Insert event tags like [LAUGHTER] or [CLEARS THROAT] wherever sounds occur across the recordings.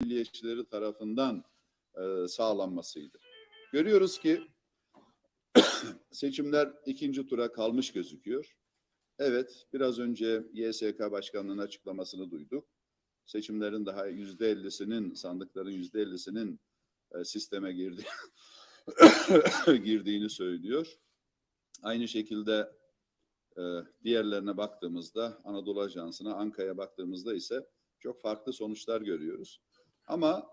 milliyetçileri tarafından e, sağlanmasıydı. Görüyoruz ki [CLEARS THROAT] seçimler ikinci tura kalmış gözüküyor. Evet, biraz önce YSK Başkanlığı'nın açıklamasını duyduk. Seçimlerin daha yüzde ellisinin, sandıkların yüzde ellisinin e, sisteme girdi, [COUGHS] girdiğini söylüyor. Aynı şekilde e, diğerlerine baktığımızda, Anadolu Ajansı'na, Anka'ya baktığımızda ise çok farklı sonuçlar görüyoruz. Ama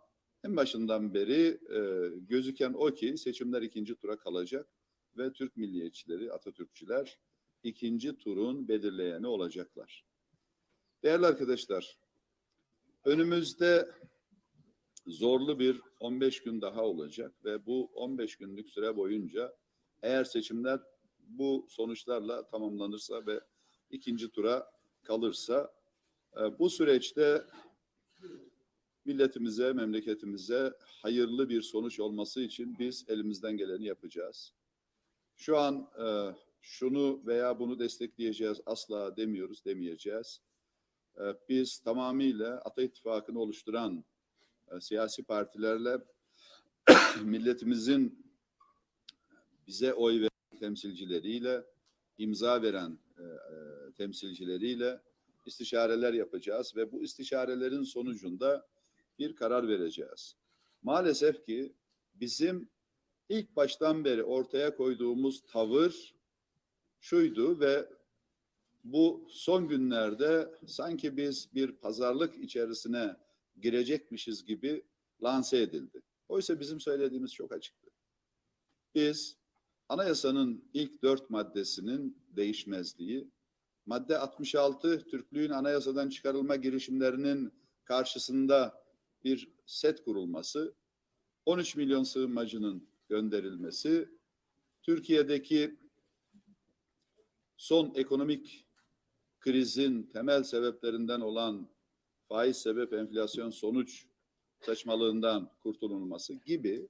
en başından beri e, gözüken o ki seçimler ikinci tura kalacak ve Türk milliyetçileri, Atatürkçüler ikinci turun belirleyeni olacaklar. Değerli arkadaşlar, önümüzde zorlu bir 15 gün daha olacak ve bu 15 günlük süre boyunca eğer seçimler bu sonuçlarla tamamlanırsa ve ikinci tura kalırsa e, bu süreçte milletimize, memleketimize hayırlı bir sonuç olması için biz elimizden geleni yapacağız. Şu an e, şunu veya bunu destekleyeceğiz asla demiyoruz, demeyeceğiz. E, biz tamamıyla Ata İttifakı'nı oluşturan e, siyasi partilerle [COUGHS] milletimizin bize oy veren temsilcileriyle, imza veren e, e, temsilcileriyle istişareler yapacağız ve bu istişarelerin sonucunda bir karar vereceğiz. Maalesef ki bizim ilk baştan beri ortaya koyduğumuz tavır şuydu ve bu son günlerde sanki biz bir pazarlık içerisine girecekmişiz gibi lanse edildi. Oysa bizim söylediğimiz çok açıktı. Biz anayasanın ilk dört maddesinin değişmezliği, madde 66 Türklüğün anayasadan çıkarılma girişimlerinin karşısında bir set kurulması, 13 milyon sığınmacının gönderilmesi, Türkiye'deki son ekonomik krizin temel sebeplerinden olan faiz sebep enflasyon sonuç saçmalığından kurtulunması gibi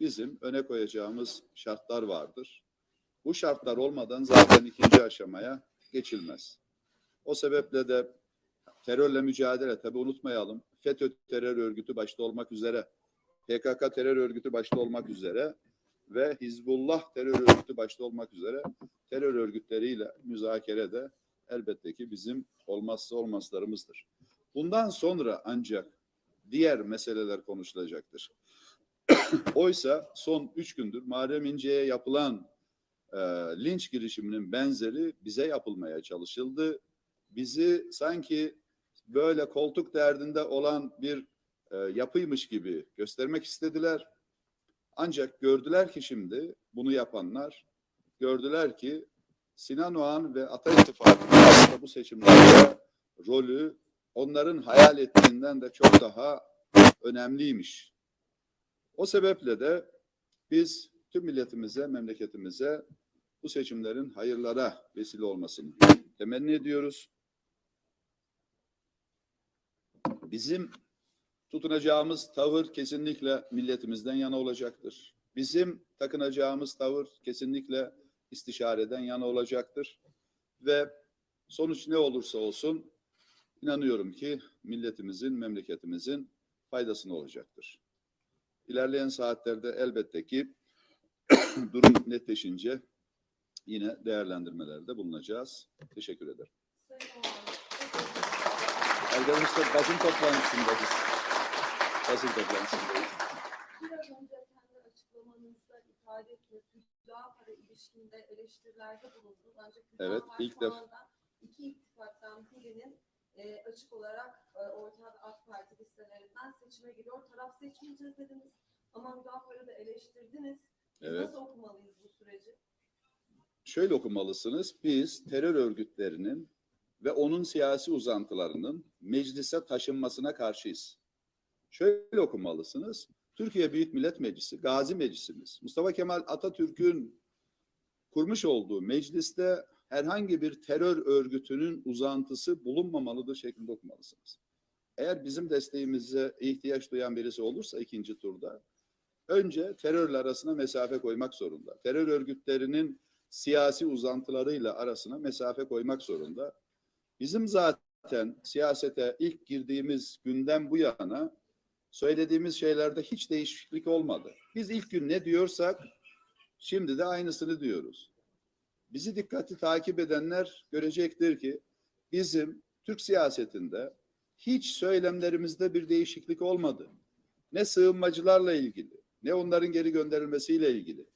bizim öne koyacağımız şartlar vardır. Bu şartlar olmadan zaten ikinci aşamaya geçilmez. O sebeple de terörle mücadele tabi unutmayalım. FETÖ terör örgütü başta olmak üzere, PKK terör örgütü başta olmak üzere ve Hizbullah terör örgütü başta olmak üzere terör örgütleriyle müzakere de elbette ki bizim olmazsa olmazlarımızdır. Bundan sonra ancak diğer meseleler konuşulacaktır. [CLEARS THROAT] Oysa son üç gündür Muharrem İnce'ye yapılan e, linç girişiminin benzeri bize yapılmaya çalışıldı. Bizi sanki böyle koltuk derdinde olan bir e, yapıymış gibi göstermek istediler. Ancak gördüler ki şimdi bunu yapanlar gördüler ki Sinan Oğan ve Ata İttifakı'nın bu seçimlerde rolü onların hayal ettiğinden de çok daha önemliymiş. O sebeple de biz tüm milletimize, memleketimize bu seçimlerin hayırlara vesile olmasını temenni ediyoruz. Bizim tutunacağımız tavır kesinlikle milletimizden yana olacaktır. Bizim takınacağımız tavır kesinlikle istişareden yana olacaktır. Ve sonuç ne olursa olsun inanıyorum ki milletimizin, memleketimizin faydasına olacaktır. İlerleyen saatlerde elbette ki [COUGHS] durum netleşince yine değerlendirmelerde bulunacağız. Teşekkür ederim. Arkadaşlar basın toplantısındayız. Basın toplantısındayız. Biraz önce kendi açıklamanızda ifade ettiniz. Hüdapara ilişkinde eleştirilerde bulundunuz. Ancak Evet, Hüdapar ilk şu defa. anda iki ittifaktan birinin e, açık olarak e, Orta AK Parti listelerinden seçime giriyor. Taraf seçmeyeceğiz dediniz. Ama Hüdapar'ı da eleştirdiniz. Biz Evet. nasıl okumalıyız bu süreci? Şöyle okumalısınız. Biz terör örgütlerinin ve onun siyasi uzantılarının meclise taşınmasına karşıyız. Şöyle okumalısınız. Türkiye Büyük Millet Meclisi, Gazi Meclisimiz, Mustafa Kemal Atatürk'ün kurmuş olduğu mecliste herhangi bir terör örgütünün uzantısı bulunmamalıdır şeklinde okumalısınız. Eğer bizim desteğimize ihtiyaç duyan birisi olursa ikinci turda önce terörle arasına mesafe koymak zorunda. Terör örgütlerinin siyasi uzantılarıyla arasına mesafe koymak zorunda. Bizim zaten siyasete ilk girdiğimiz günden bu yana söylediğimiz şeylerde hiç değişiklik olmadı. Biz ilk gün ne diyorsak şimdi de aynısını diyoruz. Bizi dikkatli takip edenler görecektir ki bizim Türk siyasetinde hiç söylemlerimizde bir değişiklik olmadı. Ne sığınmacılarla ilgili, ne onların geri gönderilmesiyle ilgili,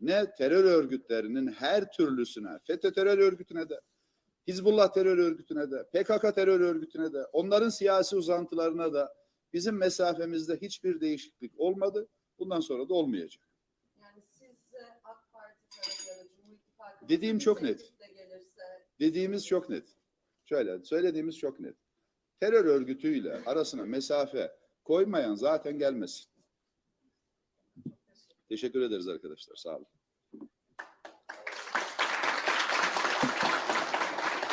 ne terör örgütlerinin her türlüsüne, FETÖ terör örgütüne de, Hizbullah terör örgütüne de, PKK terör örgütüne de, onların siyasi uzantılarına da bizim mesafemizde hiçbir değişiklik olmadı. Bundan sonra da olmayacak. Yani siz e, AK Parti Cumhur İttifakı Dediğim çok net. gelirse Dediğimiz çok net. Şöyle, söylediğimiz çok net. Terör örgütüyle arasına mesafe koymayan zaten gelmesin. Teşekkür ederiz arkadaşlar. Sağ olun.